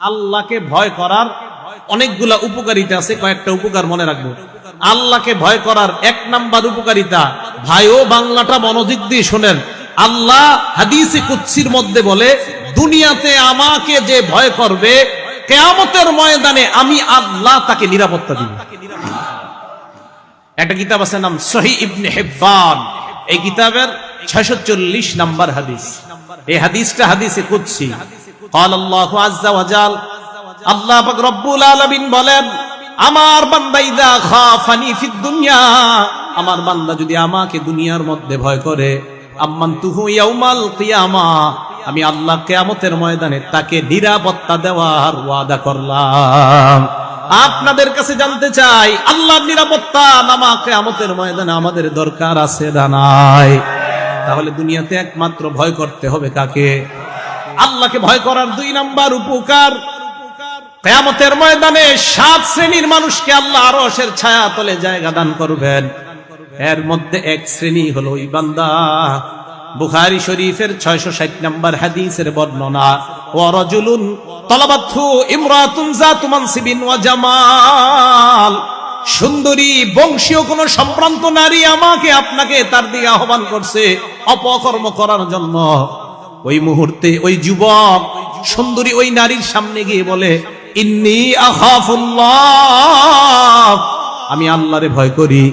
আল্লাহকে ভয় করার অনেকগুলা উপকারিতা আছে, কয়েকটা উপকার মনে রাখব। আল্লাহকে ভয় করার এক নাম্বার উপকারিতা ভাইও বাংলাটা মনোযোগ দিয়ে শোনেন। আল্লাহ হাদিসে কুৎসির মধ্যে বলে, দুনিয়াতে আমাকে যে ভয় করবে, কেয়ামতের ময়দানে আমি আল্লাহ তাকে নিরাপত্তা দিব। একটা কিতাব আছে নাম সহি ইবনে হেব্বান। এই কিতাবের ছয়শো চল্লিশ নাম্বার হাদিস। এই হাদিসটা হাদিসে কুৎসি। قال الله عز وجل আল্লাহ পাক রব্বুল আলামিন বলেন আমার বান্দা ইদা খাফানি ফিদ দুনিয়া আমার বান্দা যদি আমাকে দুনিয়ার মধ্যে ভয় করে আম্মান তুহু ইয়াউমাল কিয়ামা আমি আল্লাহ কিয়ামতের ময়দানে তাকে নিরাপত্তা দেওয়ার ওয়াদা করলাম আপনাদের কাছে জানতে চাই আল্লাহর নিরাপত্তা নামা কিয়ামতের ময়দানে আমাদের দরকার আছে না নাই তাহলে দুনিয়াতে একমাত্র ভয় করতে হবে কাকে আল্লাহকে ভয় করার দুই নাম্বার উপকার। কেয়ামতের ময়দানে সাত শ্রেণির মানুষকে আল্লাহ আরশের ছায়া তলে জায়গা দান করবেন। এর মধ্যে এক শ্রেণি হলো ওই বান্দা। বুখারী শরীফের ছয়শো ষাট নম্বর হাদিসের বর্ণনা, ও রজুলুন তলাবাথু ইমরাতুন জাতু মানসিবিন ওয়া জামাল। সুন্দরী, বংশীয় কোন সম্ভ্রান্ত নারী আমাকে আপনাকে তার দিকে আহ্বান করছে অপকর্ম করার জন্য। ওই মুহূর্তে ওই যুবক সুন্দরী ওই নারীর সামনে গিয়ে বলে, ইন্নি আমি আল্লাহরে ভয় করি।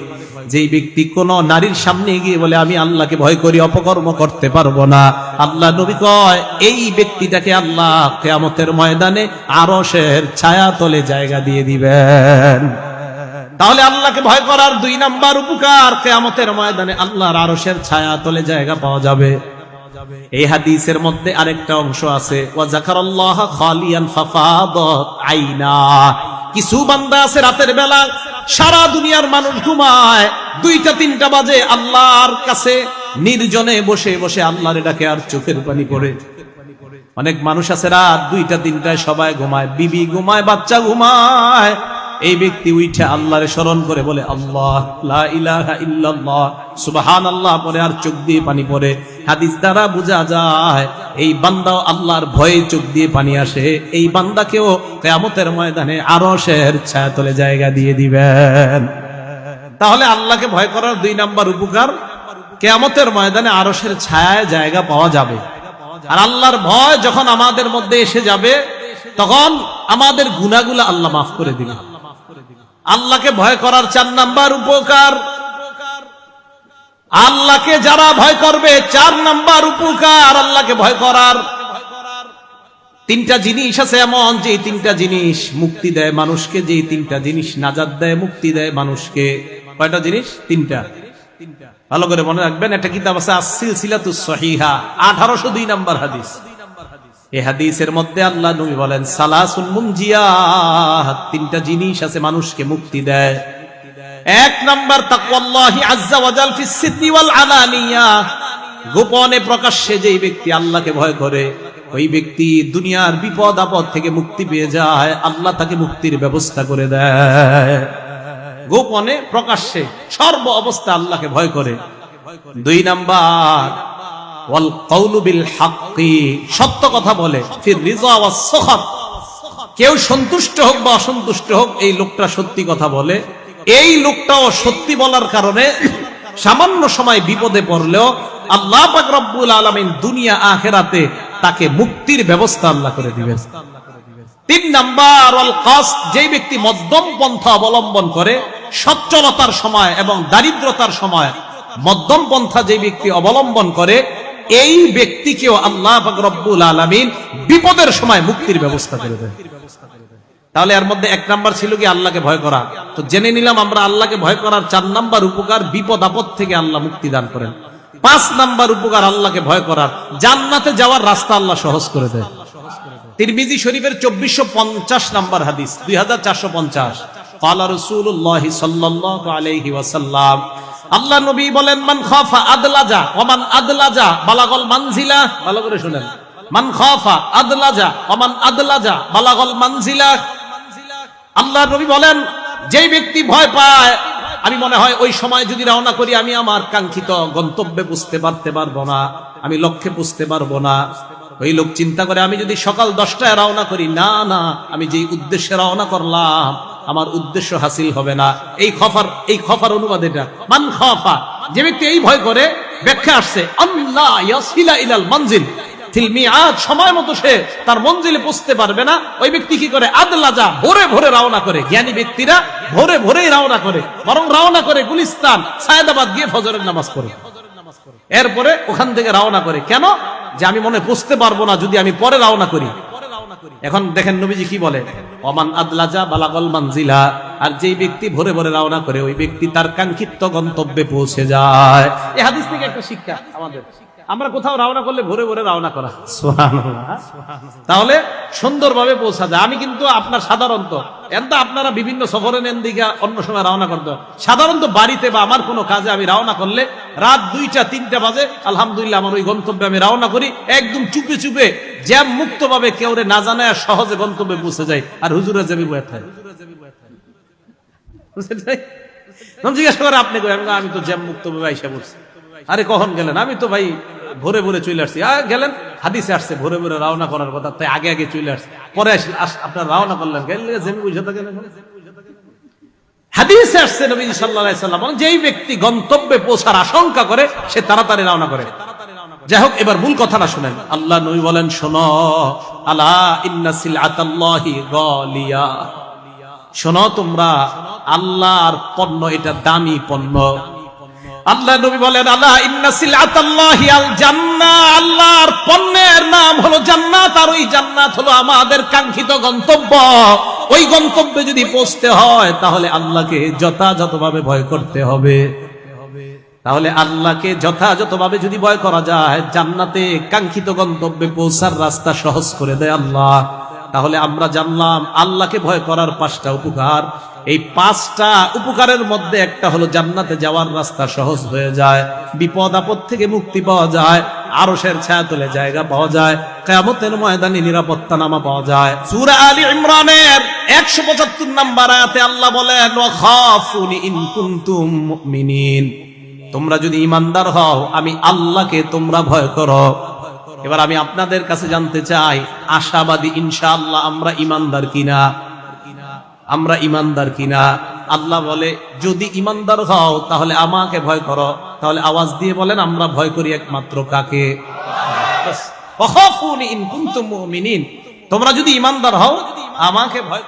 যেই ব্যক্তি কোন নারীর সামনে গিয়ে বলে, আমি আল্লাহকে ভয় করি, অপকর্ম করতে পারব না। আল্লাহ নবী কয়, এই ব্যক্তিটাকে আল্লাহ কেয়ামতের ময়দানে আরশের ছায়া তলে জায়গা দিয়ে দিবেন। তাহলে আল্লাহকে ভয় করার দুই নাম্বার উপকার, কেয়ামতের ময়দানে আল্লাহর আরশের ছায়া তলে জায়গা পাওয়া যাবে। এই হাদিসের মধ্যে আরেকটা অংশ আছে কিছু বান্দা আছে রাতের বেলা, সারা দুনিয়ার মানুষ ঘুমায়, দুইটা, তিনটা বাজে, আল্লাহর কাছে নির্জনে বসে বসে আল্লাহর ডাকে আর চোখের পানি পড়ে। অনেক মানুষ আছে রাত দুইটা, তিনটায় সবাই ঘুমায়, বিবি ঘুমায়, বাচ্চা ঘুমায়। এই ব্যক্তি উঠে আল্লাহরে স্মরণ করে বলে, আল্লাহ ইলাহা সুবহান আল্লাহ পরে আর চোখ দিয়ে পানি পরে হাদিস দ্বারা বোঝা যায়, এই বান্দাও আল্লাহর ভয়ে চোখ দিয়ে পানি আসে। এই বান্দাকেও কেয়ামতের ময়দানে আরশের ছায়াতলে জায়গা দিয়ে দিবেন। তাহলে আল্লাহকে ভয় করার দুই নাম্বার উপকার, কেয়ামতের ময়দানে আরশের ছায়ায় জায়গা পাওয়া যাবে। আর আল্লাহর ভয় যখন আমাদের মধ্যে এসে যাবে, তখন আমাদের গুনাগুলা আল্লাহ মাফ করে দিবে। আল্লাহকে ভয় করার চার নাম্বার উপকার। আল্লাহকে যারা ভয় করবে, চার নাম্বার উপকার আল্লাহকে ভয় করার। তিনটা জিনিস আছে এমন যে তিনটা জিনিস মুক্তি দেয় মানুষকে যে তিনটা জিনিস নাজাদ দেয় মুক্তি দেয় মানুষকে। কয়টা জিনিস? তিনটা। ভালো করে মনে রাখবেন, একটা কিতাব আছে আসিল সিলাতু সহিহা, আঠারোশো দুই নাম্বার হাদিস। এই হাদিসের মধ্যে আল্লাহ নবী বলেন সালাসুন মুনজিয়াত তিনটা জিনিস আছে মানুষকে মুক্তি দেয়। এক নাম্বার, তাকওয়াল্লাহি আজ্জা ওয়াজাল ফিস সিদ্দি ওয়াল আলানিয়া গোপনে প্রকাশ্যে যেই ব্যক্তি আল্লাহকে ভয় করে, ওই ব্যক্তি দুনিয়ার বিপদ আপদ থেকে মুক্তি পেয়ে যায়, আল্লাহ তাকে মুক্তির ব্যবস্থা করে দেয়। গোপনে প্রকাশ্যে সর্ব অবস্থা আল্লাহকে ভয় করে। দুই নাম্বার সত্য কথা বলে কেউ সন্তুষ্ট হোক বা অসন্তুষ্ট হোক, এই লোকটা সত্যি কথা বলে। এই লোকটাও সত্যি বলার কারণে সামান্য সময় বিপদে পড়লেও আল্লাহ পাক রব্বুল আলামিন দুনিয়া আখেরাতে তাকে মুক্তির ব্যবস্থা আল্লাহ করে দিবেন। তিন নাম্বার যে ব্যক্তি মধ্যম পন্থা অবলম্বন করে, সচ্ছলতার সময় এবং দারিদ্রতার সময় মধ্যম পন্থা যে ব্যক্তি অবলম্বন করে এই ব্যক্তিকেও আল্লাহ রব্বুল আলামিন বিপদের সময় মুক্তির ব্যবস্থা করে দেয় তাহলে এর মধ্যে এক নাম্বার ছিল কি আল্লাহকে ভয় করা। তো জেনে নিলাম আমরা আল্লাহকে ভয় করার চার নাম্বার উপকার বিপদ আপদ থেকে আল্লাহ মুক্তি দান করেন। পাঁচ নাম্বার উপকার আল্লাহকে ভয় করার, জান্নাতে যাওয়ার রাস্তা আল্লাহ সহজ করে দেয় তিরমিজি শরীফের চব্বিশশো পঞ্চাশ নাম্বার হাদিস, দুই হাজার চারশো পঞ্চাশ। কালা রসুল্লাহ সাল্লাহ আলহি ওয়াসাল্লাম আল্লাহ নবী বলেন, মান খাফা আদলাজা ওমান আদলাজা বালাগল মানজিলা। ভালো করে শুনেন। মান খাফা আদলাজা ওমান আদলাজা বালাগল মানজিলা। আল্লাহ নবী বলেন, যেই ব্যক্তি ভয় পায়, আমি মনে হয় ওই সময় যদি রওনা করি, আমি আমার কাঙ্ক্ষিত গন্তব্যে পুষতে পারতে পারব না, আমি লক্ষ্যে পুষতে পারব না। ওই লোক চিন্তা করে, আমি যদি সকাল দশটায় রওনা করি, না না, আমি যেই উদ্দেশ্যে রওনা করলাম, আমার উদ্দেশ্য হাসিল হবে না। এই খফার এই খফার অনুবাদ এটা। মান খফা, যে ব্যক্তি এই ভয় করে, ব্যাখ্যা আসছে ইলাল মঞ্জিল। সময় মতো সে তার মঞ্জিলে পারবে না। ওই ব্যক্তি কি করে? আদলাজা ভোরে ভোরে রওনা করে। জ্ঞানী ব্যক্তিরা ভোরে ভোরেই রওনা করে, বরং রওনা করে গুলিস্তান, সায়দাবাদ গিয়ে ফজরের নামাজ পড়ে। এরপরে ওখান থেকে রওনা করে। কেন? যে আমি মনে বুঝতে পারব না যদি আমি পরে রওনা করি। এখন দেখেন নবীজি কি বলে? অমান আদলাজা বালাগল মানজিলা, আর যেই ব্যক্তি ভোরে ভোরে রওনা করে, ওই ব্যক্তি তার কাঙ্ক্ষিত গন্তব্যে পৌঁছে যায়। এ হাদিস থেকে একটা শিক্ষা আমাদের। আমরা কোথাও রওনা করলে ভোরে ভোরে রওনা করা। তাহলে সুন্দরভাবে পৌঁছা যায়। আমি কিন্তু আপনার সাধারণত এত আপনারা বিভিন্ন সফরে নেন দিকে অন্য সময় রওনা করতে সাধারণত বাড়িতে বা আমার কোনো কাজে আমি রওনা করলে রাত দুইটা তিনটা বাজে আলহামদুলিল্লাহ আমার ওই গন্তব্যে আমি রওনা করি। একদম চুপে চুপে জ্যাম মুক্ত ভাবে কেউ রে না জানায় আর সহজে গন্তব্যে পৌঁছে যায়। আর হুজুরে যাবি বয়ে থাকে। জিজ্ঞাসা করে আপনি আমি তো জ্যাম মুক্ত ভাবে আইসা বলছি আরে কখন গেলেন? আমি তো ভাই ভোরে ভোরে চলে আসছি। আ, গেলেন? হাদিসে আসছে ভোরে ভোরে রওনা করার কথা তাই আগে আগে চলে আসছে। পরে আসি- আস- আপনার রওনা করলেন। গেলে জেমি বুঝে হাদিসে আসছে নবী যেই ব্যক্তি গন্তব্যে পৌঁছার আশঙ্কা করে সে তাড়াতাড়ি রওনা করে। যাই হোক এবার মূল কথাটা শুনেন। আল্লাহ নবী বলেন শোনো আলা ইন্না সিলআতাল্লাহি গালিয়া। শোনো তোমরা আল্লাহর পণ্য এটা দামি পণ্য। আল্লাহ নবী বলেন আল্লাহ ইন্না সিলআতাল্লাহি আল জান্নাহ আল্লাহর পণ্যের নাম হলো জান্নাত, আর ওই জান্নাত হলো আমাদের কাঙ্ক্ষিত গন্তব্য। ওই গন্তব্যে যদি পৌঁছতে হয়, তাহলে আল্লাহকে যথাযথভাবে ভয় করতে হবে। তাহলে আল্লাহকে যথাযথভাবে যদি ভয় করা যায়, জান্নাতে কাঙ্ক্ষিত গন্তব্যে পৌঁছার রাস্তা সহজ করে দেয় আল্লাহ। তাহলে আমরা জানলাম আল্লাহকে ভয় করার পাঁচটা উপকার। এই পাঁচটা উপকারের মধ্যে একটা হলো জান্নাতে যাওয়ার রাস্তা সহজ হয়ে যায়, বিপদ আপদ থেকে মুক্তি পাওয়া যায়, আরশের ছায়া তোলে জায়গা পাওয়া যায়, কেয়ামতের ময়দানে নিরাপত্তা নামা পাওয়া যায়। সূরা আলী ইমরানের 175 নাম্বার আয়াতে আল্লাহ বলেন তোমরা যদি ইমানদার হও, আমি আল্লাহকে তোমরা ভয় করো। এবার আমি আপনাদের কাছে জানতে চাই, আশাবাদী ইনশাআল্লাহ আমরা ইমানদার কিনা? আমরা ইমানদার কিনা? আল্লাহ বলে, যদি ইমানদার হও, তাহলে আমাকে ভয় করো। তাহলে আওয়াজ দিয়ে বলেন, আমরা ভয় করি একমাত্র কাকে। তোমরা যদি ইমানদার হও, আমাকে ভয়